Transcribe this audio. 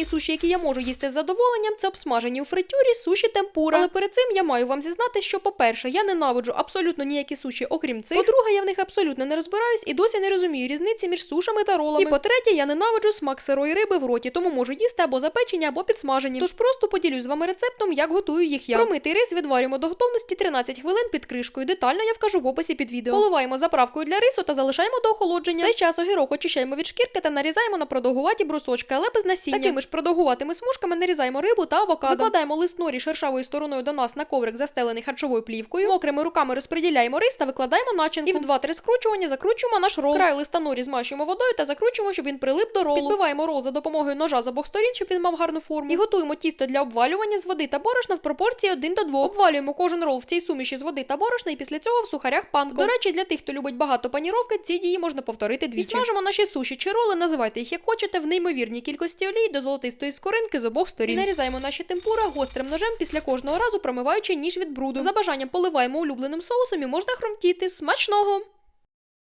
Єдині суші, які я можу їсти з задоволенням, це обсмажені у фритюрі, суші темпура. Але перед цим я маю вам зізнати, що, по-перше, я ненавиджу абсолютно ніякі суші, окрім цих. По-друге, я в них абсолютно не розбираюсь і досі не розумію різниці між сушами та ролами. І по-третє, я ненавиджу смак сирої риби в роті, тому можу їсти або запечені, або підсмажені. Тож просто поділюсь з вами рецептом, як готую їх я. Промитий рис відварюємо до готовності 13 хвилин під кришкою. Детально я вкажу в описі під відео. Поливаємо заправкою для рису та залишаємо до охолодження. В цей час огірок очищаємо від шкірки та нарізаємо на продовгуваті брусочки, але без насіння. Такими ж продовгуватими смужками нарізаємо рибу та авокадо. Викладаємо лист норі шершавою стороною до нас на коврик, застелений харчовою плівкою. Мокрими руками розподіляємо рис та викладаємо начинку. І в 2-3 скручування закручуємо наш рол. Край листа норі змащуємо водою та закручуємо, щоб він прилип до ролу. Підбиваємо рол за допомогою ножа з обох сторін, щоб він мав гарну форму. І готуємо тісто для обвалювання з води та борошна в пропорції 1 до 2. Обвалюємо кожен рол в цій суміші з води та борошна і після цього в сухарях панко. До речі, для тих, хто любить багато паніровки, ці дії можна повторити двічі. І смажимо наші суші чи роли, називайте їх як хочете, в неймовірній кількості олії до золотистої скоринки з обох сторін. Нарізаємо наші темпура гострим ножем після кожного разу промиваючи ніж від бруду. За бажанням поливаємо улюбленим соусом і можна хромтіти. Смачного!